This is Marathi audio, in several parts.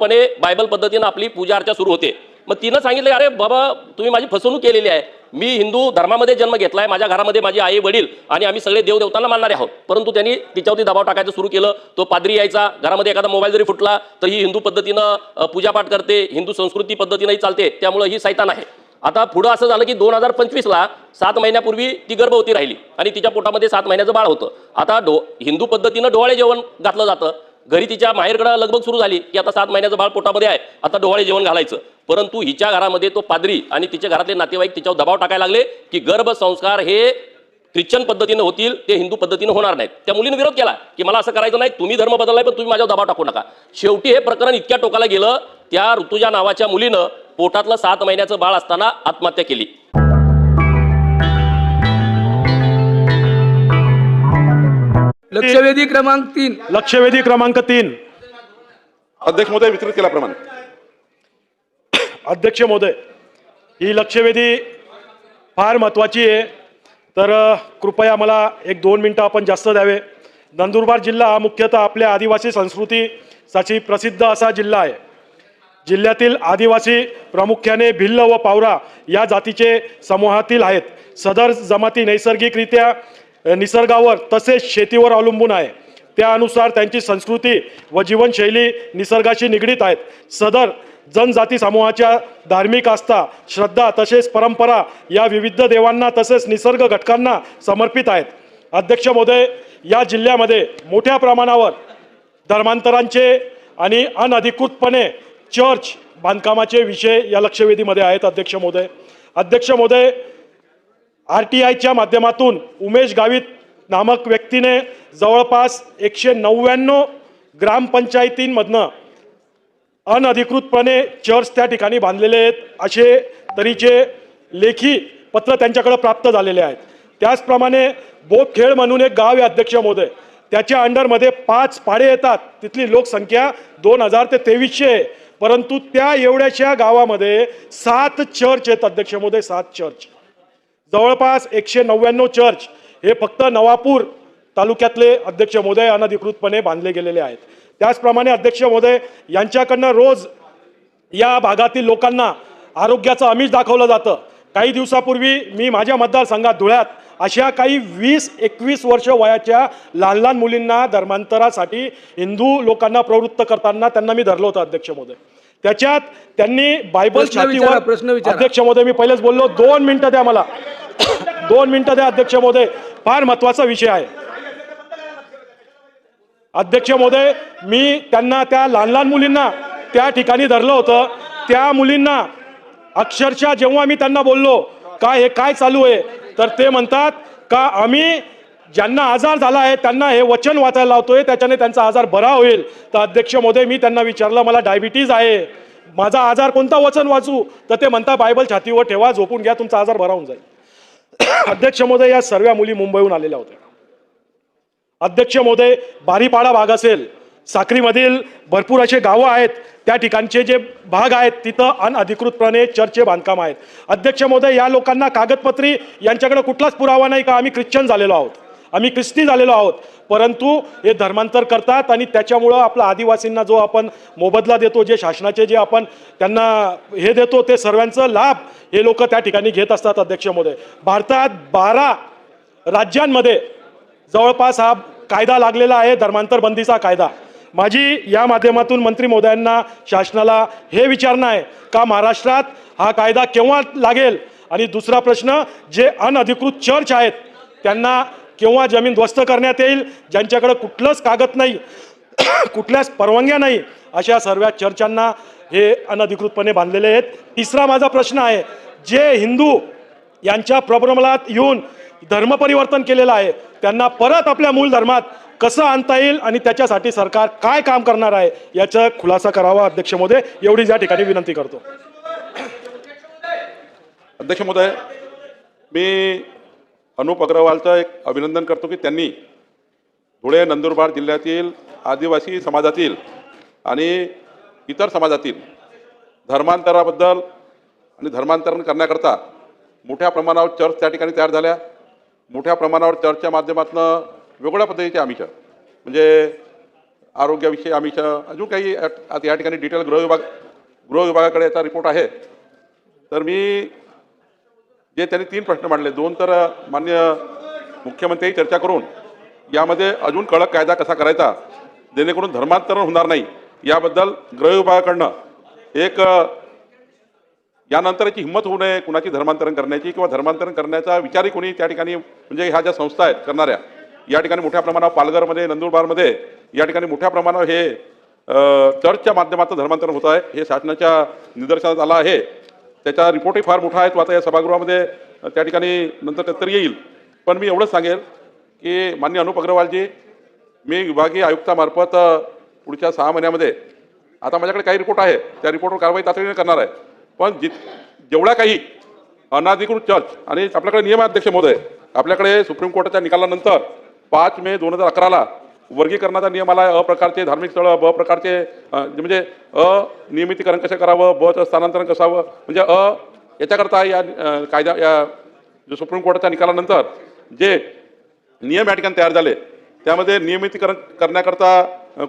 पणे बायबल पद्धतीनं आपली पूजा अर्चा सुरू होते. मग तिनं सांगितलं अरे बाबा तुम्ही माझी फसवणूक केलेली आहे. मी हिंदू धर्मामध्ये जन्म घेतला आहे माझ्या घरामध्ये माझी आई वडील आणि आम्ही सगळे देवदेवतांना मानणारे आहोत. परंतु त्यांनी तिच्यावरती दबाव टाकायचं सुरू केलं. तो पादरी यायचा. घरामध्ये एखादा मोबाईल जरी फुटला तर ही हिंदू पद्धतीनं पूजापाठ करते. हिंदू संस्कृती पद्धतीनंही चालते. त्यामुळं ही सैतान आहे. आता पुढं असं झालं की दोन हजार पंचवीसला सात महिन्यापूर्वी ती गर्भवती राहिली आणि तिच्या पोटामध्ये सात महिन्याचं बाळ होतं. आता डो हिंदू पद्धतीनं डोहाळे जेवण घातलं जातं. घरी तिच्या माहेरकडं लगबग सुरू झाली. की आता सात महिन्याचं बाळ पोटामध्ये आहे. आता डोहाळे जेवण घालायचं. परंतु हिच्या घरामध्ये तो पादरी आणि तिच्या घरातले नातेवाईक तिच्यावर दबाव टाकायला लागले की गर्भसंस्कार हे ख्रिश्चन पद्धतीनं होतील ते हिंदू पद्धतीनं होणार नाहीत. त्या मुलीने विरोध केला की मला असं करायचं नाही तुम्ही धर्म बदललाय पण तुम्ही माझ्यावर दबाव टाकू नका. शेवटी हे प्रकरण इतक्या टोकाला गेलं त्या ऋतुजा नावाच्या मुलीनं पोटातलं सात महिन्याचं बाळ असताना आत्महत्या केली. लक्षवेधी क्रमांक तीन. लक्षवेधी क्रमांक तीन. अध्यक्ष महोदय वितरित केल्याप्रमाणे अध्यक्ष महोदय ही लक्षवेधी फार महत्त्वाची आहे. तर कृपया मला एक दोन मिनटं आपण जास्त द्यावे. नंदुरबार जिल्हा हा मुख्यतः आपल्या आदिवासी संस्कृतीसाठी प्रसिद्ध असा जिल्हा आहे. जिल्ह्यातील आदिवासी प्रामुख्याने भिल्ल व पावरा या जातीचे समूहातील आहेत. सदर जमाती नैसर्गिकरित्या निसर्गावर तसेच शेतीवर अवलंबून आहे. त्यानुसार त्यांची संस्कृती व जीवनशैली निसर्गाशी निगडीत आहेत. सदर जनजाती समूहाच्या धार्मिक आस्था श्रद्धा तसेच परंपरा या विविध देवांना तसेच निसर्ग घटकांना समर्पित आहेत. अध्यक्ष महोदय या जिल्ह्यामध्ये मोठ्या प्रमाणावर धर्मांतरांचे आणि अनधिकृतपणे चर्च बांधकामाचे विषय या लक्षवेधीमध्ये आहेत अध्यक्ष महोदय. अध्यक्ष महोदय आर टी आयच्या माध्यमातून उमेश गावित नामक व्यक्तीने जवळपास एकशे नव्याण्णव ग्रामपंचायतींमधनं अनधिकृतपणे चर्च त्या ठिकाणी बांधलेले आहेत असे तरीचे लेखी पत्र त्यांच्याकडे प्राप्त झालेले आहेत. त्याचप्रमाणे बोपखेळ म्हणून एक गाव आहे अध्यक्ष महोदय. त्याच्या अंडरमध्ये पाच पाडे येतात. तिथली लोकसंख्या दोन हजार ते तेवीसशे आहे. परंतु त्या एवढ्याशा गावामध्ये सात चर्च आहेत अध्यक्ष महोदय सात चर्च. जवळपास एकशे नव्याण्णव चर्च हे फक्त नवापूर तालुक्यातले अध्यक्ष महोदय अनधिकृतपणे बांधले गेलेले आहेत. त्याचप्रमाणे अध्यक्ष महोदय यांच्याकडनं रोज या भागातील लोकांना आरोग्याचं आमिष दाखवलं जातं. काही दिवसापूर्वी मी माझ्या मतदारसंघात धुळ्यात अशा काही वीस एकवीस वर्ष वयाच्या लहान लहान मुलींना धर्मांतरासाठी हिंदू लोकांना प्रवृत्त करताना त्यांना मी धरलं होतं अध्यक्ष महोदय. त्याच्यात त्यांनी बायबल छातीवर प्रश्न. अध्यक्ष महोदय मी पहिलेच बोललो दोन मिनिटं द्या मला. दोन मिनिटं द्या अध्यक्ष महोदय फार महत्त्वाचा विषय आहे. अध्यक्ष महोदय मी त्यांना त्या लहान लहान मुलींना त्या ठिकाणी धरलं होतं. त्या मुलींना अक्षरशः जेव्हा मी त्यांना बोललो काय हे काय चालू आहे? तर ते म्हणतात का आम्ही ज्यांना आजार झाला आहे त्यांना हे वचन वाचायला लावतोय त्याच्याने त्यांचा आजार बरा होईल. तर अध्यक्ष महोदय मी त्यांना विचारलं मला डायबिटीज आहे. माझा आजार कोणता वचन वाचू? तर ते म्हणता बायबल छातीवर ठेवा झोपून घ्या तुमचा आजार बरा होऊन जाईल. अध्यक्ष महोदय या सर्व मुली मुंबईहून आलेल्या होत्या. अध्यक्ष महोदय बारीपाडा भाग असेल साक्रीमधील भरपूर असे गावं आहेत त्या ठिकाणचे जे भाग आहेत तिथं अनअधिकृतपणे चर्चचे बांधकाम आहेत. अध्यक्ष महोदय या लोकांना कागदपत्री यांच्याकडे कुठलाच पुरावा नाही का? आम्ही ख्रिश्चन झालेलो आहोत. आम्ही ख्रिस्ती झालेलो आहोत. परंतु हे धर्मांतर करतात आणि त्याच्यामुळं आपला आदिवासींना जो आपण मोबदला देतो जे शासनाचे जे आपण त्यांना हे देतो ते सर्वांचं लाभ हे लोक त्या ठिकाणी घेत असतात अध्यक्ष महोदय. भारतात बारा राज्यांमध्ये जवळपास हा कायदा लागलेला आहे धर्मांतर बंदीचा कायदा. माझी या माध्यमातून मंत्री महोदयांना शासनाला हे विचारणं आहे का महाराष्ट्रात हा कायदा केव्हा लागेल? आणि दुसरा प्रश्न जे अनधिकृत चर्च आहेत त्यांना किंवा जमीन ध्वस्त करण्यात येईल ज्यांच्याकडं कुठलंच कागद नाही कुठल्याच परवानग्या नाही अशा सर्व चर्चांना हे अनधिकृतपणे बांधलेले आहेत. तिसरा माझा प्रश्न आहे जे हिंदू यांच्या प्रबलमात येऊन धर्म परिवर्तन केलेलं आहे त्यांना परत आपल्या मूळ धर्मात कसं आणता येईल आणि त्याच्यासाठी सरकार काय काम करणार आहे याचा खुलासा करावा अध्यक्ष मोदे एवढीच या ठिकाणी विनंती करतो. अध्यक्ष महोदय मी अनुप अग्रवालचं एक अभिनंदन करतो की त्यांनी धुळे नंदुरबार जिल्ह्यातील आदिवासी समाजातील आणि इतर समाजातील धर्मांतराबद्दल आणि धर्मांतरण करण्याकरता मोठ्या प्रमाणावर चर्च त्या ठिकाणी तयार झाल्या. मोठ्या प्रमाणावर चर्चच्या माध्यमातून वेगवेगळ्या पद्धतीचे आमिष म्हणजे आरोग्याविषयी आमिषं अजून काही अट- आता या ठिकाणी डिटेल गृह विभाग गृह विभागाकडे याचा रिपोर्ट आहे. तर मी जे त्यांनी तीन प्रश्न मांडले. दोन तर मान्य मुख्यमंत्री चर्चा करून यामध्ये अजून कडक कायदा कसा करायचा? जेणेकरून धर्मांतरण होणार नाही. याबद्दल गृह विभागाकडनं एक यानंतरची हिंमत होऊ नये कुणाची धर्मांतरण करण्याची किंवा धर्मांतरण करण्याचा विचारही कोणी त्या ठिकाणी म्हणजे ह्या ज्या संस्था आहेत करणाऱ्या या ठिकाणी मोठ्या प्रमाणावर पालघरमध्ये नंदुरबारमध्ये या ठिकाणी मोठ्या प्रमाणावर हे चर्चच्या माध्यमातून धर्मांतरण होत आहे. हे शासनाच्या निदर्शनात आलं आहे. त्याचा रिपोर्टही फार मोठा आहे. तो आता या सभागृहामध्ये त्या ठिकाणी नंतर त्यात येईल. पण मी एवढंच सांगेल की मान्य अनुप अग्रवालजी मी विभागीय आयुक्तामार्फत पुढच्या सहा महिन्यामध्ये आता माझ्याकडे काही रिपोर्ट आहे त्या रिपोर्टवर कारवाई तातडीने करणार आहे. पण जि जेवढ्या काही अनाधिकृत चर्च आणि आपल्याकडे नियम अध्यक्ष महोदय आपल्याकडे सुप्रीम कोर्टाच्या निकालानंतर पाच मे दोन हजार अकराला वर्गीकरणाचा नियम आला आहे अ प्रकारचे धार्मिक स्थळं म्हणजे ब प्रकारचे म्हणजे अ, नियमितीकरण कसं करावं बचं स्थानांतरण कसावं म्हणजे अ याच्याकरता या कायदा या जो सुप्रीम कोर्टाच्या निकालानंतर जे नियम या ठिकाणी तयार झाले त्यामध्ये नियमितीकरण करण्याकरता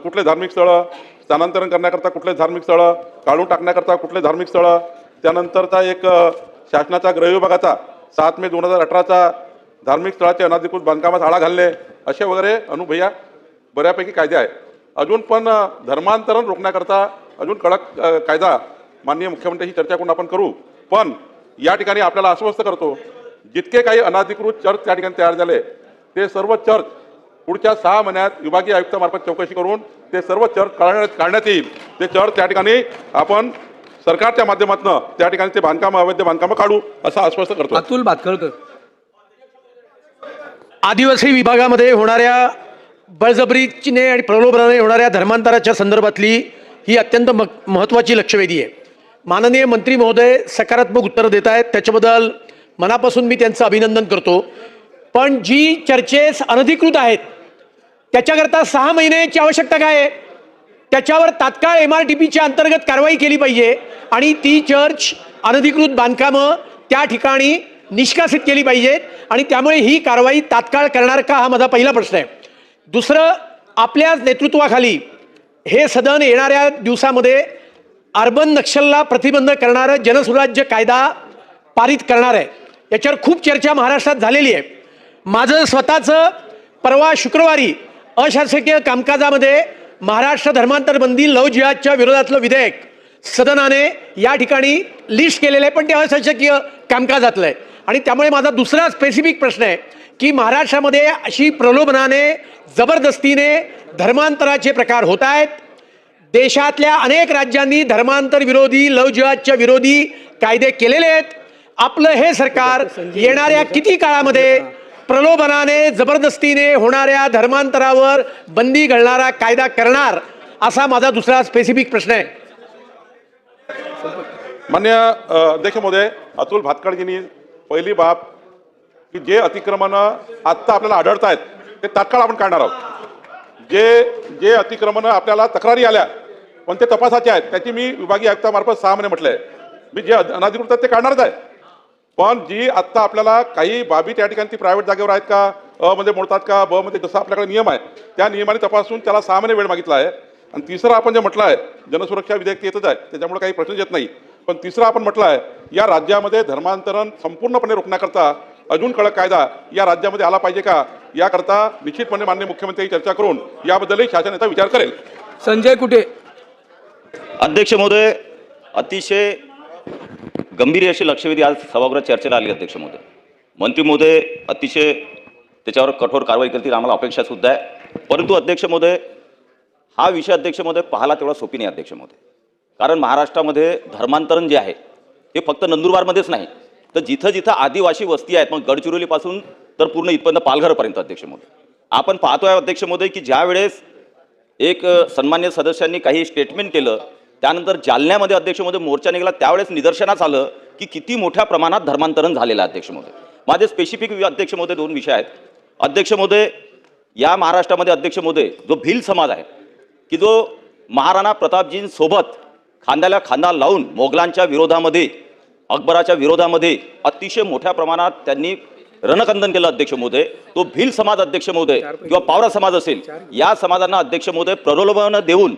कुठले धार्मिक स्थळं स्थानांतरण करण्याकरता कुठले धार्मिक स्थळं काढून टाकण्याकरता कुठले धार्मिक स्थळं त्यानंतरचा एक शासनाचा गृहविभागाचा सात मे दोन हजार अठराचा धार्मिक स्थळाचे अनाधिकृत बांधकामात आळा घालणे असे वगैरे अनुभया. बऱ्यापैकी कायदे आहे अजून पण धर्मांतरण रोखण्याकरता अजून कडक कायदा माननीय मुख्यमंत्र्यांशी चर्चा करून आपण करू. पण या ठिकाणी आपल्याला आश्वस्त करतो जितके काही अनाधिकृत चर्च त्या ठिकाणी तयार झाले ते सर्व चर्च पुढच्या सहा महिन्यात विभागीय आयुक्तामार्फत चौकशी करून ते सर्व चर्च काढण्यात काढण्यात येईल. ते चर्च त्या ठिकाणी आपण सरकारच्या माध्यमातून त्या ठिकाणी ते बांधकाम अवैध बांधकामं काढू असं आश्वस्त करतो अतुल भातखळकर आदिवासी विभागामध्ये होणाऱ्या बळजबरीने आणि प्रलोभनाने होणाऱ्या धर्मांतराच्या संदर्भातली ही अत्यंत म महत्त्वाची लक्षवेधी आहे. माननीय मंत्री महोदय सकारात्मक उत्तरं देत आहेत. त्याच्याबद्दल मनापासून मी त्यांचं अभिनंदन करतो. पण जी चर्चेस अनधिकृत आहेत त्याच्याकरता सहा महिन्याची आवश्यकता काय आहे? त्याच्यावर तात्काळ एम आर टी पीच्या अंतर्गत कारवाई केली पाहिजे आणि ती चर्च अनधिकृत बांधकामं त्या ठिकाणी निष्कासित केली पाहिजेत आणि त्यामुळे ही कारवाई तात्काळ करणार का हा माझा पहिला प्रश्न आहे. दुसरं आपल्याच नेतृत्वाखाली हे सदन येणाऱ्या दिवसामध्ये अर्बन नक्षलला प्रतिबंध करणारं जनसुराज्य कायदा पारित करणार आहे. याच्यावर खूप चर्चा महाराष्ट्रात झालेली आहे. माझं स्वतःचं परवा शुक्रवारी अशासकीय कामकाजामध्ये महाराष्ट्र धर्मांतर बंदी लव जिहादच्या विरोधातलं विधेयक सदनाने या ठिकाणी लिस्ट केलेलं आहे पण ते अशासकीय कामकाजातलं आहे. आणि त्यामुळे माझा दुसरा स्पेसिफिक प्रश्न आहे. की महाराष्ट्रामध्ये अशी प्रलोभनाने जबरदस्तीने धर्मांतराचे प्रकार होत आहेत. देशातल्या अनेक राज्यांनी धर्मांतर विरोधी लव जिहादच्या विरोधी कायदे केलेले आहेत. आपलं हे सरकार येणाऱ्या किती काळामध्ये प्रलोभनाने जबरदस्तीने होणाऱ्या धर्मांतरावर बंदी घालणारा कायदा करणार असा माझा दुसरा स्पेसिफिक प्रश्न आहे. मान्य अ, अध्यक्ष महोदय अतुल भातखळजींनी पहिली बाब की जे अतिक्रमणं आत्ता आपल्याला आढळत आहेत ते तात्काळ आपण काढणार आहोत. जे जे अतिक्रमणं आपल्याला तक्रारी आल्या पण ते तपासाचे आहेत त्याची मी विभागीय आयुक्तामार्फत सहा महिने म्हटलंय. मी जे अनाधिकृत आहेत ते काढणारच आहे. पण जी आत्ता आपल्याला काही बाबी त्या ठिकाणी ती प्रायव्हेट जागेवर आहेत का अ मध्ये मोडतात का ब मध्ये जसं आपल्याकडे नियम आहे त्या नियमाने तपासून त्याला सहा महिने वेळ मागितला आहे. आणि तिसरं आपण जे म्हटलं आहे जनसुरक्षा विधेयक ते येतच आहे त्याच्यामुळे काही प्रश्न येत नाही. पण तिसरं आपण म्हटलं आहे या राज्यामध्ये धर्मांतरण संपूर्णपणे रोखण्याकरता अजून कडक कायदा या राज्यामध्ये आला पाहिजे का? याकरता निश्चितपणे मान्य मुख्यमंत्री चर्चा करून याबद्दलही शासन याचा विचार करेल. संजय कुठे? अध्यक्ष महोदय अतिशय गंभीर अशी लक्षवेधी आज सभागृहात चर्चेला आली अध्यक्ष महोदय. मंत्री महोदय अतिशय त्याच्यावर कठोर कारवाई करतील आम्हाला अपेक्षा सुद्धा आहे. परंतु अध्यक्ष महोदय हा विषय अध्यक्ष महोदय पाहायला तेवढा सोपी नाही अध्यक्ष महोदय. कारण महाराष्ट्रामध्ये धर्मांतरण जे आहे हे फक्त नंदुरबारमध्येच नाही तर जिथं जिथं आदिवासी वस्ती आहेत मग गडचिरोलीपासून तर पूर्ण इथपर्यंत पालघरपर्यंत अध्यक्ष महोदय आपण पाहतोय अध्यक्ष महोदय की ज्या वेळेस एक सन्मान्य सदस्यांनी काही स्टेटमेंट केलं त्यानंतर जालन्यामध्ये अध्यक्ष महोदय मोर्चा निघाला त्यावेळेस निदर्शनास आलं की किती मोठ्या प्रमाणात धर्मांतरण झालेलं आहे अध्यक्ष महोदय माझे स्पेसिफिक अध्यक्ष महोदय दोन विषय आहेत. अध्यक्ष महोदय या महाराष्ट्रामध्ये अध्यक्ष महोदय जो भिल समाज आहे की जो महाराणा प्रतापजींसोबत खांद्याला खांदा लावून मोगलांच्या विरोधामध्ये अकबराच्या विरोधामध्ये अतिशय मोठ्या प्रमाणात त्यांनी रणकंदन केलं अध्यक्ष महोदय. तो भिल समाज अध्यक्ष महोदय किंवा पावरा समाज असेल या समाजांना अध्यक्ष महोदय प्रलोभन देऊन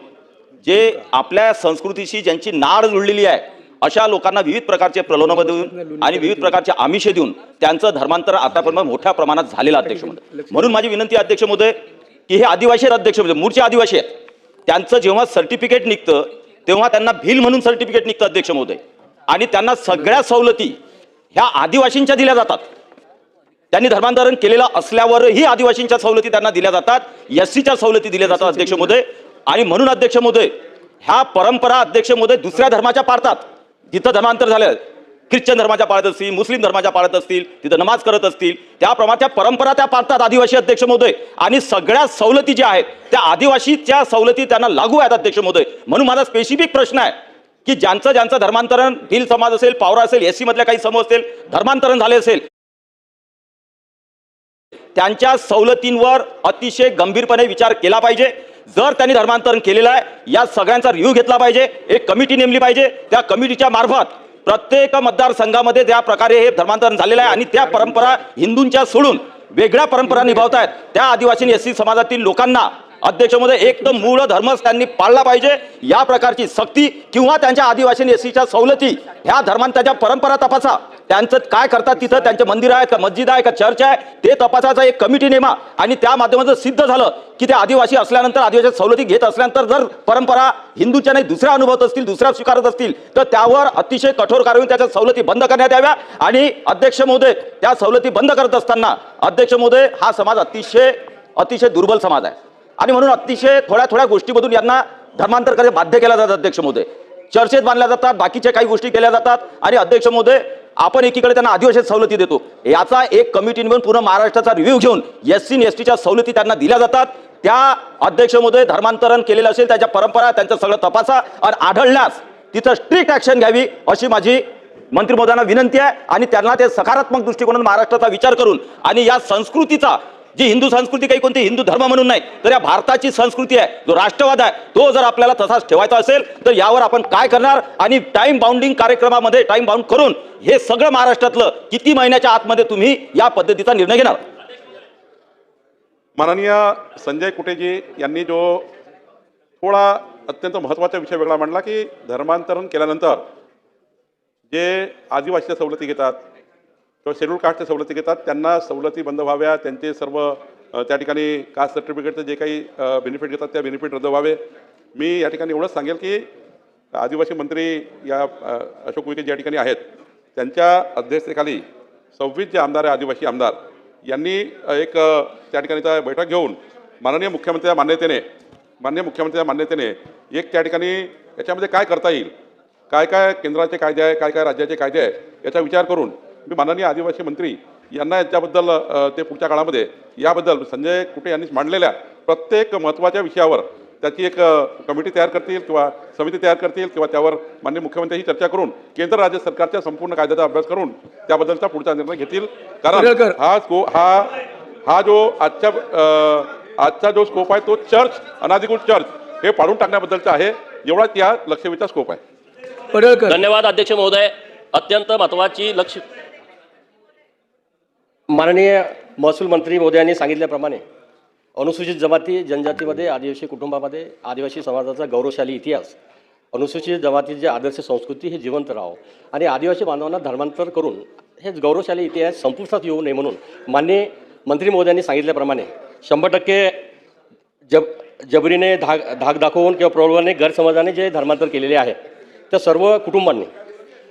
जे आपल्या संस्कृतीशी ज्यांची नाड जुळलेली आहे अशा लोकांना विविध प्रकारचे प्रलोभन देऊन आणि विविध प्रकारचे आमिषे देऊन त्यांचं धर्मांतर आतापर्यंत मोठ्या प्रमाणात झालेलं अध्यक्ष महोदय. म्हणून माझी विनंती अध्यक्ष महोदय की हे आदिवासी आहेत अध्यक्ष महोदय मूळचे आदिवासी आहेत. त्यांचं जेव्हा सर्टिफिकेट निघतं तेव्हा त्यांना भिल म्हणून सर्टिफिकेट निघतं अध्यक्ष महोदय. आणि त्यांना सगळ्या सवलती ह्या आदिवासींच्या दिल्या जातात. त्यांनी धर्मांतरण केलेलं असल्यावरही आदिवासींच्या सवलती त्यांना दिल्या जातात. एस सीच्या सवलती दिल्या जातात अध्यक्ष मोदय आणि म्हणून अध्यक्ष मोदय ह्या परंपरा अध्यक्ष महोदय दुसऱ्या धर्माच्या पाळतात. जिथं धर्मांतर झालं. ख्रिश्चन धर्माच्या पाळत असतील मुस्लिम धर्माच्या पाळत असतील तिथं नमाज करत असतील. त्याप्रमाणे त्या परंपरा त्या पाळतात आदिवासी अध्यक्ष महोदय. आणि सगळ्या सवलती ज्या आहेत त्या आदिवासीच्या सवलती त्यांना लागू आहेत अध्यक्ष महोदय. म्हणून माझा स्पेसिफिक प्रश्न आहे. की ज्यांचं ज्यांचं धर्मांतरण भिल समाज असेल पावरा असेल एस मधल्या काही समूह असेल धर्मांतरण झाले असेल त्यांच्या सवलतींवर अतिशय गंभीरपणे विचार केला पाहिजे. जर त्यांनी धर्मांतरण केलेलं आहे या सगळ्यांचा रिव्ह्यू घेतला पाहिजे एक कमिटी नेमली पाहिजे त्या कमिटीच्या मार्फत प्रत्येक मतदारसंघामध्ये ज्या प्रकारे हे धर्मांतरण झालेलं आहे आणि त्या परंपरा हिंदूंच्या सोडून वेगळ्या परंपरा निभावतायत. त्या आदिवासी एस समाजातील लोकांना अध्यक्षमध्ये एक तर मूळ धर्मच त्यांनी पाळला पाहिजे. या प्रकारची सक्ती किंवा त्यांच्या आदिवासी नेसीच्या सवलती ह्या धर्मांताच्या परंपरा तपासा. त्यांचं काय करतात तिथं? त्यांचे मंदिर आहे का? मस्जिद आहे का? चर्च आहे? ते तपासाचा एक कमिटी नेमा आणि त्या माध्यमातून सिद्ध झालं की ते आदिवासी असल्यानंतर आदिवासी सवलती घेत असल्यानंतर जर परंपरा हिंदूच्या नाही दुसऱ्या अनुभवत असतील दुसऱ्या स्वीकारत असतील तर त्यावर अतिशय कठोर कारवाई त्याच्या सवलती बंद करण्यात याव्या. आणि अध्यक्ष महोदय त्या सवलती बंद करत असताना अध्यक्ष महोदय हा समाज अतिशय अतिशय दुर्बल समाज आहे. आणि म्हणून अतिशय थोड्या थोड्या गोष्टीमधून यांना धर्मांतर करायला बाध्य केला जातात अध्यक्ष महोदय. चर्चेत बांधल्या जातात बाकीच्या काही गोष्टी केल्या जातात आणि अध्यक्ष महोदय आपण एकीकडे त्यांना आदिवासी सवलती देतो. याचा एक कमिटी नेमून पूर्ण महाराष्ट्राचा रिव्ह्यू घेऊन एस सी एस टीच्या सवलती त्यांना दिल्या जातात. त्या अध्यक्ष महोदय धर्मांतरण केलेलं असेल त्याच्या परंपरा त्यांचं सगळं तपासा आणि आढळल्यास तिथं स्ट्रिक्ट ॲक्शन घ्यावी अशी माझी मंत्री महोदयांना विनंती आहे आणि त्यांना ते सकारात्मक दृष्टिकोनातून महाराष्ट्राचा विचार करून आणि या संस्कृतीचा जी हिंदू संस्कृती काही कोणती हिंदू धर्म म्हणून नाही तर या भारताची संस्कृती आहे जो राष्ट्रवाद आहे तो जर आपल्याला तसाच ठेवायचा असेल तर यावर आपण काय करणार? आणि टाइम बाउंडिंग कार्यक्रमामध्ये टाइम बाउंड करून हे सगळं महाराष्ट्रातलं किती महिन्याच्या आतमध्ये तुम्ही या पद्धतीचा निर्णय घेणार? माननीय संजय कुटेजी यांनी जो थोडा अत्यंत महत्त्वाचा विषय वेगळा मांडला की धर्मांतरण केल्यानंतर जे आदिवासीच्या सवलती घेतात किंवा शेड्यूल कास्टच्या सवलती घेतात त्यांना सवलती बंद व्हाव्या त्यांचे सर्व त्या ठिकाणी कास्ट सर्टिफिकेटचं जे काही बेनिफिट घेतात त्या बेनिफिट रद्द व्हावे. मी या ठिकाणी एवढंच सांगेल की आदिवासी मंत्री या अशोक उईके ज्या ठिकाणी आहेत त्यांच्या अध्यक्षतेखाली सव्वीस जे आमदार आहे आदिवासी आमदार यांनी एक त्या ठिकाणीचा बैठक घेऊन माननीय मुख्यमंत्र्या मान्यतेने माननीय मुख्यमंत्र्यांच्या मान्यतेने एक त्या ठिकाणी याच्यामध्ये काय करता येईल काय काय केंद्राचे कायदे आहे काय काय राज्याचे कायदे आहे याचा विचार करून मी माननीय आदिवासी मंत्री यांना याच्याबद्दल ते पुढच्या काळामध्ये याबद्दल संजय कुटे यांनी मांडलेल्या प्रत्येक महत्त्वाच्या विषयावर त्याची एक कमिटी तयार करतील किंवा समिती तयार करतील किंवा त्यावर माननीय मुख्यमंत्र्यांशी चर्चा करून केंद्र राज्य सरकारच्या संपूर्ण कायद्याचा अभ्यास करून त्याबद्दलचा पुढचा निर्णय घेतील. कारण. हा स्को हा हा जो आजच्या अ, आजचा जो स्कोप आहे तो चर्च अनाधिकृत चर्च हे पाडून टाकण्याबद्दलचा आहे. एवढाच या लक्षवेधीचा स्कोप आहे. पडळकर. धन्यवाद अध्यक्ष महोदय. अत्यंत महत्वाची लक्ष माननीय महसूल मंत्री मोदयांनी सांगितल्याप्रमाणे अनुसूचित जमाती जनजातीमध्ये आदिवासी कुटुंबामध्ये आदिवासी समाजाचा गौरवशाली इतिहास अनुसूचित जमातीची आदर्श संस्कृती हे जिवंत राहावं आणि आदिवासी बांधवांना धर्मांतर करून हे गौरवशाली इतिहास संपुष्टात येऊ नये म्हणून मान्य मंत्री मोदयांनी सांगितल्याप्रमाणे शंभर टक्के जब जबरीने धाक धाक दाखवून किंवा प्रलोभनाने गैरसमजाने जे धर्मांतर केलेले आहे त्या सर्व कुटुंबांनी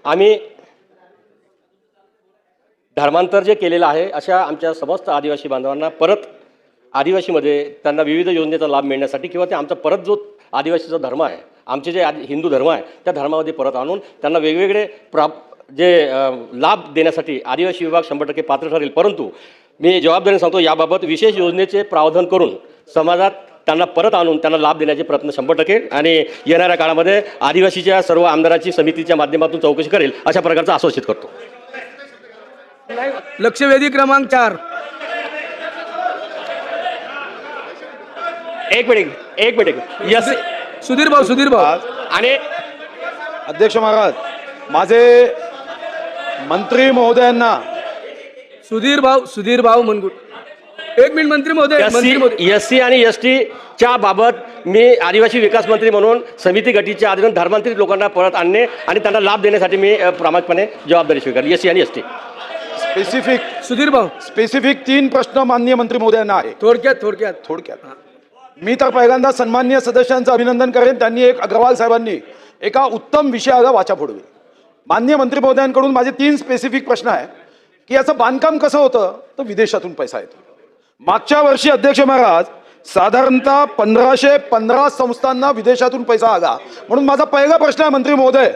आम्ही धर्मांतर जे केलेलं आहे अशा आमच्या समस्त आदिवासी बांधवांना परत आदिवासीमध्ये त्यांना विविध योजनेचा लाभ मिळण्यासाठी किंवा ते आमचा परत जो आदिवासीचा धर्म आहे आमचे जे आदि हिंदू धर्म आहे त्या धर्मामध्ये परत आणून त्यांना वेगवेगळे प्राप जे लाभ देण्यासाठी आदिवासी विभाग शंभर टक्के पात्र ठरेल. परंतु मी जबाबदारीने सांगतो याबाबत विशेष योजनेचे प्रावधान करून समाजात त्यांना परत आणून त्यांना लाभ देण्याचे प्रयत्न शंभर टक्के आणि येणाऱ्या काळामध्ये आदिवासीच्या सर्व आमदाराची समितीच्या माध्यमातून चौकशी करेल अशा प्रकारचं आश्वासित करतो. लक्षवेधी क्रमांक चार. एक मिनिट एक मिनिट. यस. सुधीर भाऊ सुधीर भाऊ. आणि अध्यक्ष महाराज माझे मंत्री महोदयांना सुधीर भाऊ सुधीर भाऊ मनगुट एक मिनिट मंत्री महोदय मंत्री महोदय. एस सी आणि एस टीच्या बाबत मी आदिवासी विकास मंत्री म्हणून समिती गटीच्या आधीन धर्मांतरित लोकांना परत आणणे आणि त्यांना लाभ देण्यासाठी मी अ, प्रामाणिकपणे जबाबदारी स्वीकारली. एस सी आणि एस टी. स्पेसिफिक सुधीर भाऊ. स्पेसिफिक तीन प्रश्न माननीय मंत्री महोदयांना आहे. थोडक्यात थोडक्यात. थोडक्यात. मी तर पहिल्यांदा सन्माननीय सदस्यांचं अभिनंदन करेन. त्यांनी एक अग्रवाल साहेबांनी एका उत्तम विषयाला वाचा फोडवी. माननीय मंत्री महोदयांकडून माझे तीन स्पेसिफिक प्रश्न आहे की याचं बांधकाम कसं होतं? तर विदेशातून पैसा येतो. मागच्या वर्षी अध्यक्ष महाराज साधारणतः पंधराशे पंधरा संस्थांना विदेशातून पैसा आला. म्हणून माझा पहिला प्रश्न आहे मंत्री महोदय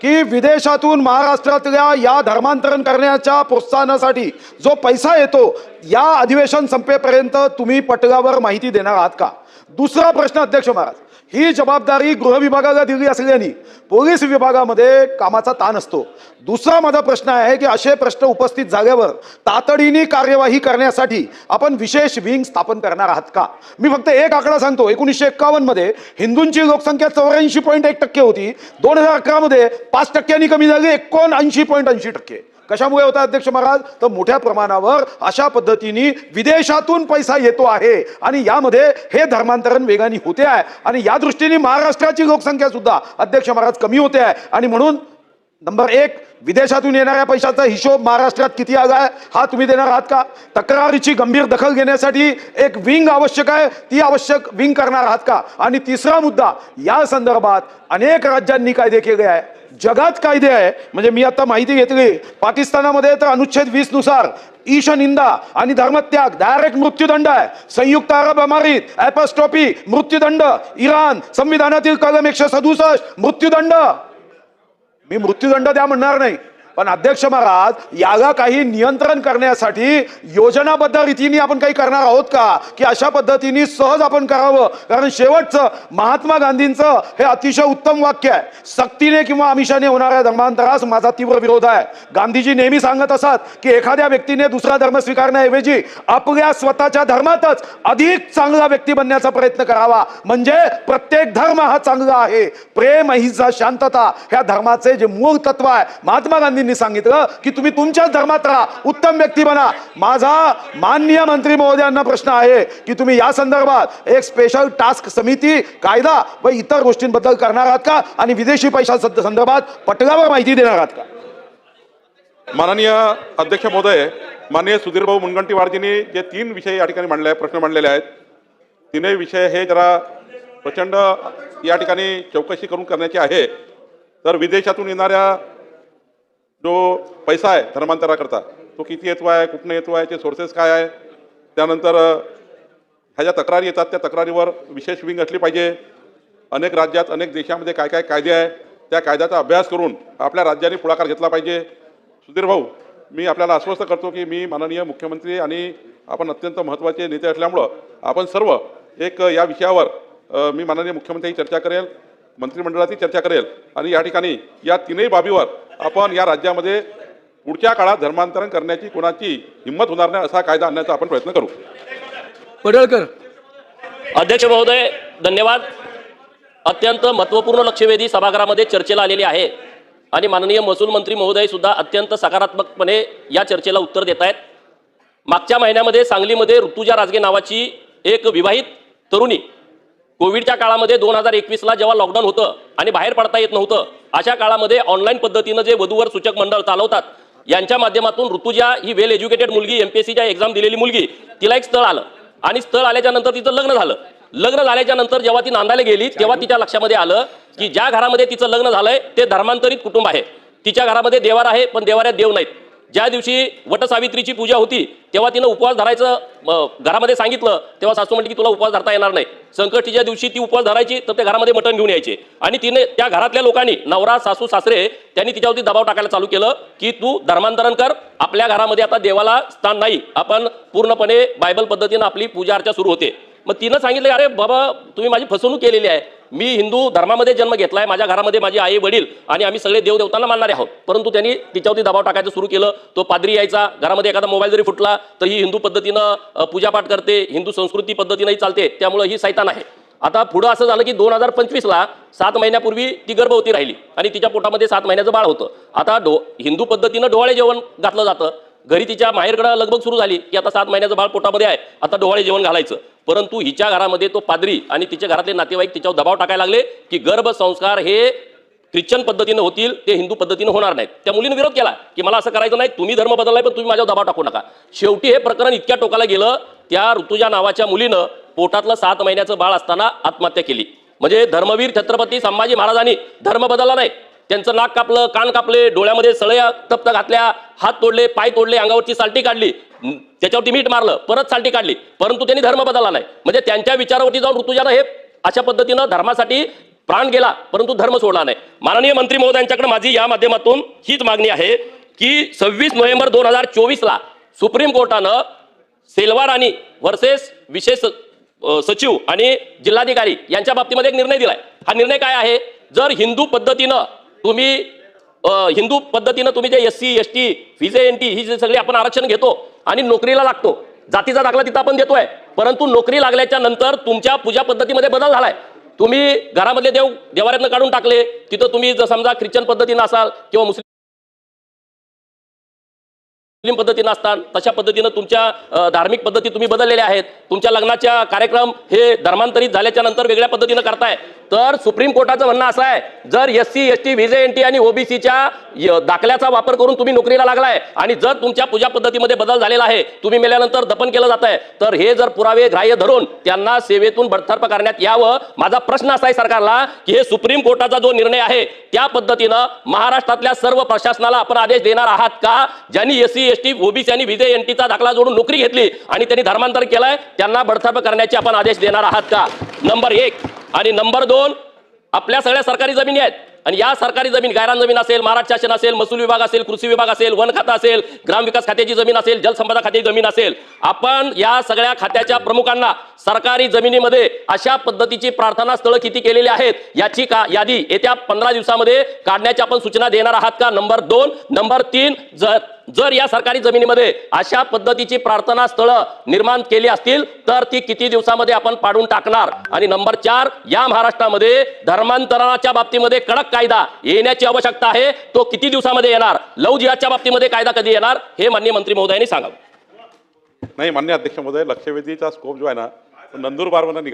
की विदेशातून महाराष्ट्रातल्या या धर्मांतरण करण्याच्या प्रोत्साहनासाठी जो पैसा येतो या अधिवेशन संपेपर्यंत तुम्ही पटलावर माहिती देणार आहात का? दुसरा प्रश्न अध्यक्ष महाराज ही जबाबदारी गृहविभागाला दिली असल्याने पोलीस विभागामध्ये कामाचा ताण असतो. दुसरा माझा प्रश्न आहे की असे प्रश्न उपस्थित झाल्यावर तातडीने कार्यवाही करण्यासाठी आपण विशेष विंग स्थापन करणार आहात का? मी फक्त एक आकडा सांगतो. एकोणीसशे एक्कावन्नमध्ये हिंदूंची लोकसंख्या चौऱ्याऐंशी पॉईंट एक टक्के होती. दोन हजार अकरामध्ये पाच टक्क्यांनी कमी झाली एकोणऐंशी पॉईंट ऐंशी टक्के. कशामुळे होता अध्यक्ष महाराज? तर मोठ्या प्रमाणावर अशा पद्धतीने विदेशातून पैसा येतो आहे. आणि यामध्ये हे धर्मांतरण वेगाने होते आहे. आणि या दृष्टीने महाराष्ट्राची लोकसंख्या सुद्धा अध्यक्ष महाराज कमी होते आहे. आणि म्हणून नंबर एक विदेशातून येणाऱ्या पैशाचा हिशोब महाराष्ट्रात किती आला आहे? हा तुम्ही देणार आहात का? तक्रारीची गंभीर दखल घेण्यासाठी एक विंग आवश्यक आहे. ती आवश्यक विंग करणार आहात का? आणि तिसरा मुद्दा या संदर्भात अनेक राज्यांनी कायदे केले आहे. जगात कायदे आहे. म्हणजे मी आता माहिती घेतली. पाकिस्तानामध्ये तर अनुच्छेद वीसनुसार ईश निंदा आणि धर्मत्याग डायरेक्ट मृत्यूदंड आहे. संयुक्त अरब अमारीत ॲपस्टॉपी मृत्यूदंड. इराण संविधानातील कलम एकशे सदुसष्ट मृत्यूदंड. मी मृत्यूदंड द्या म्हणणार नाही. पण अध्यक्ष महाराज याला काही नियंत्रण करण्यासाठी योजनाबद्ध रीतीने आपण काही करणार आहोत का? की अशा पद्धतीने सहज आपण करावं? कारण शेवटचं महात्मा गांधींचं हे अतिशय उत्तम वाक्य आहे. सक्तीने किंवा आमिषाने होणाऱ्या धर्मांतरास माझा तीव्र विरोध आहे. गांधीजी नेहमी सांगत असत की एखाद्या व्यक्तीने दुसरा धर्म स्वीकारण्याऐवजी आपल्या स्वतःच्या धर्मातच अधिक चांगला व्यक्ती बनण्याचा प्रयत्न करावा. म्हणजे प्रत्येक धर्म हा चांगला आहे. प्रेम अहिंसा शांतता ह्या धर्माचे जे मूळ तत्व आहे. महात्मा गांधी गांधींनी सांगितलं की तुम्ही तुमच्याच धर्मात राहा उत्तम व्यक्ती बना. माझा माननीय मंत्री महोदयांना प्रश्न आहे की तुम्ही या संदर्भात एक स्पेशल टास्क समिती कायदा व इतर गोष्टींबद्दल करणार आहात का? आणि विदेशी पैशा संदर्भात पटलावर माहिती देणार आहात का? माननीय अध्यक्ष महोदय माननीय सुधीरभाऊ मुनगंटीवारजींनी जे तीन विषय या ठिकाणी मांडले आहेत प्रश्न मांडलेले आहेत. तिन्ही विषय हे जरा प्रचंड या ठिकाणी चौकशी करून करण्याची आहे. तर विदेशातून येणाऱ्या जो पैसा आहे धर्मांतराकरता तो किती येतो आहे कुठनं येतो आहे ते सोर्सेस काय आहे? त्यानंतर ह्या ज्या तक्रारी येतात त्या तक्रारीवर विशेष विंग असली पाहिजे. अनेक राज्यात अनेक देशामध्ये काय काय कायदे आहे त्या कायद्याचा अभ्यास करून आपल्या राज्याने पुढाकार घेतला पाहिजे. सुधीर भाऊ मी आपल्याला आश्वस्त करतो की मी माननीय मुख्यमंत्री आणि आपण अत्यंत महत्त्वाचे नेते असल्यामुळं आपण सर्व एक या विषयावर मी माननीय मुख्यमंत्र्यांची चर्चा करेल. मंत्रिमंडळाची चर्चा करेल. आणि या ठिकाणी या तीनही बाबीवर आपण या राज्यामध्ये पुढच्या काळात धर्मांतरण करण्याची कोणाची हिंमत होणार नाही असा कायदा आणण्याचा आपण प्रयत्न करू. पडळकर. अध्यक्ष महोदय धन्यवाद. अत्यंत महत्त्वपूर्ण लक्षवेधी सभागृहामध्ये चर्चेला आलेली आहे. आणि माननीय महसूल मंत्री महोदय सुद्धा अत्यंत सकारात्मकपणे या चर्चेला उत्तर देत आहेत. मागच्या महिन्यामध्ये सांगलीमध्ये ऋतुजा राजगे नावाची एक विवाहित तरुणी कोविडच्या काळामध्ये दोन हजार एकवीसला जेव्हा लॉकडाऊन होतं आणि बाहेर पडता येत नव्हतं अशा काळामध्ये ऑनलाईन पद्धतीनं जे वधूवर सूचक मंडळ चालवतात यांच्या माध्यमातून ऋतुजा ही वेल एज्युकेटेड मुलगी एम पी एस सीच्या एक्झाम दिलेली मुलगी तिला एक स्थळ आलं. आणि स्थळ आल्याच्यानंतर तिचं लग्न झालं. लग्न झाल्याच्यानंतर जेव्हा ती नांदायला गेली तेव्हा तिच्या लक्षामध्ये आलं की ज्या घरामध्ये तिचं लग्न झालंय ते धर्मांतरित कुटुंब आहे. तिच्या घरामध्ये देवार आहे पण देवाऱ्यात देव नाहीत. ज्या दिवशी वटसावित्रीची पूजा होती तेव्हा तिनं उपवास धरायचं घरामध्ये सांगितलं तेव्हा सासू म्हटली की तुला उपवास धरता येणार नाही. संकष्टीच्या दिवशी ती उपवास धरायची तर त्या घरामध्ये मटण घेऊन यायचे. आणि तिने त्या घरातल्या लोकांनी नवरा सासू सासरे त्यांनी तिच्यावरती दबाव टाकायला चालू केलं की तू धर्मांतरण कर आपल्या घरामध्ये आता देवाला स्थान नाही. आपण पूर्णपणे बायबल पद्धतीनं आपली पूजा अर्चा सुरू होते. मग तिनं सांगितलं अरे बाबा तुम्ही माझी फसवणूक केलेली आहे. मी हिंदू धर्मामध्ये जन्म घेतला आहे माझ्या घरामध्ये माझी आई वडील आणि आम्ही सगळे देवदेवतांना मानणारे आहोत. परंतु त्यांनी तिच्यावरती दबाव टाकायचं सुरू केलं. तो पादरी यायचा घरामध्ये एखादा मोबाईल जरी फुटला तर ही हिंदू पद्धतीनं पूजापाठ करते हिंदू संस्कृती पद्धतीनंही चालते त्यामुळे ही सैतान आहे. आता पुढं असं झालं की दोन हजार पंचवीसला सात महिन्यापूर्वी ती गर्भवती राहिली आणि तिच्या पोटामध्ये सात महिन्याचं बाळ होतं. आता डो हिंदू पद्धतीनं डोळे जेवण घातलं जातं. घरी तिच्या माहेरकडं लगबग सुरू झाली की आता सात महिन्याचं बाळ पोटामध्ये आहे. आता डोवाळे जेवण घालायचं. परंतु हिच्या घरामध्ये तो पादरी आणि तिच्या घरातले नातेवाईक तिच्यावर दबाव टाकायला लागले की गर्भसंस्कार हे ख्रिश्चन पद्धतीनं होतील ते हिंदू पद्धतीनं होणार नाहीत. त्या मुलीने विरोध केला की मला असं करायचं नाही तुम्ही धर्म बदललाय पण तुम्ही माझ्यावर दबाव टाकू नका. शेवटी हे प्रकरण इतक्या टोकाला गेलं त्या ऋतुजा नावाच्या मुलीनं पोटातलं सात महिन्याचं बाळ असताना आत्महत्या केली. म्हणजे धर्मवीर छत्रपती संभाजी महाराजांनी धर्म बदलला नाही त्यांचं नाक कापलं कान कापले डोळ्यामध्ये सळया तप्त घातल्या हात तोडले पाय तोडले अंगावरची सालटी काढली. त्याच्यावरती मीठ मारलं परत सालटी काढली. परंतु त्यांनी धर्म बदलला नाही. म्हणजे त्यांच्या विचारावरती जाऊन ऋतुजानं हे अशा पद्धतीनं धर्मासाठी प्राण गेला परंतु धर्म सोडला नाही. माननीय मंत्री महोदयांच्याकडे माझी या माध्यमातून हीच मागणी आहे की सव्वीस नोव्हेंबर दोन हजार चोवीसला सुप्रीम कोर्टानं सेल्वा राणी वर्सेस विशेष सचिव आणि जिल्हाधिकारी यांच्या बाबतीमध्ये एक निर्णय दिलाय. हा निर्णय काय आहे? जर हिंदू पद्धतीनं तुम्ही हिंदू पद्धतीनं तुम्ही जे S C S T V J N T ही जे सगळी आपण आरक्षण घेतो आणि नोकरीला लागतो जातीचा दाखला तिथं आपण देतोय परंतु नोकरी लागल्याच्या नंतर तुमच्या पूजा पद्धतीमध्ये बदल झालाय. तुम्ही घरामधले देव देवाऱ्यातनं काढून टाकले तिथं तुम्ही जर समजा ख्रिश्चन पद्धतीनं असाल किंवा मुस्लिम मुस्लिम पद्धतीनं असतात तशा पद्धतीनं तुमच्या धार्मिक पद्धती तुम्ही बदललेल्या आहेत. तुमच्या लग्नाच्या कार्यक्रम हे धर्मांतरित झाल्याच्यानंतर वेगळ्या पद्धतीनं करताय. तर सुप्रीम कोर्टाचं म्हणणं असं आहे जर S C S T V J N T आणि ओबीसीच्या दाखल्याचा वापर करून तुम्ही नोकरीला लागलाय आणि जर तुमच्या पूजा पद्धतीमध्ये बदल झालेला आहे तुम्ही मेल्यानंतर दफन केलं जात आहे तर हे जर पुरावे ग्राह्य धरून त्यांना सेवेतून बडतर्फ करण्यात यावं माझा प्रश्न असा आहे सरकारला की हे सुप्रीम कोर्टाचा जो निर्णय आहे त्या पद्धतीनं महाराष्ट्रातल्या सर्व प्रशासनाला आपण आदेश देणार आहात का? ज्यांनी S C S T OBC आणि व्हिजे एन टीचा दाखला जोडून नोकरी घेतली आणि त्यांनी धर्मांतर केलंय त्यांना बडतर्फ करण्याचे आपण आदेश देणार आहात का? नंबर एक. आणि नंबर दोन आपल्या सगळ्या सरकारी जमिनी आहेत. आणि या सरकारी जमीन गायरान जमीन असेल महाराष्ट्र शासन असेल महसूल विभाग असेल कृषी विभाग असेल वन खातं असेल ग्रामविकास खात्याची जमीन असेल जलसंपदा खात्याची जमीन असेल आपण या सगळ्या खात्याच्या प्रमुखांना सरकारी जमिनीमध्ये अशा पद्धतीची प्रार्थना स्थळं किती केलेली आहेत याची का यादी येत्या पंधरा दिवसामध्ये काढण्याची आपण सूचना देणार आहात का? नंबर दोन नंबर तीन जर जर या सरकारी जमिनीमध्ये अशा पद्धतीची प्रार्थना स्थळं निर्माण केली असतील तर ती किती दिवसामध्ये आपण पाडून टाकणार? आणि नंबर चार या महाराष्ट्रामध्ये धर्मांतरणाच्या बाबतीमध्ये कडक कायदा येण्याची आवश्यकता आहे तो किती दिवसामध्ये येणार? लव जिहादच्या बाबतीमध्ये कायदा कधी येणार? हे माननीय मंत्री महोदयांनी सांगावं. नाही मान्य अध्यक्ष महोदय लक्षवेधीचा स्कोप जो आहे ना तो नंदुरबारमधून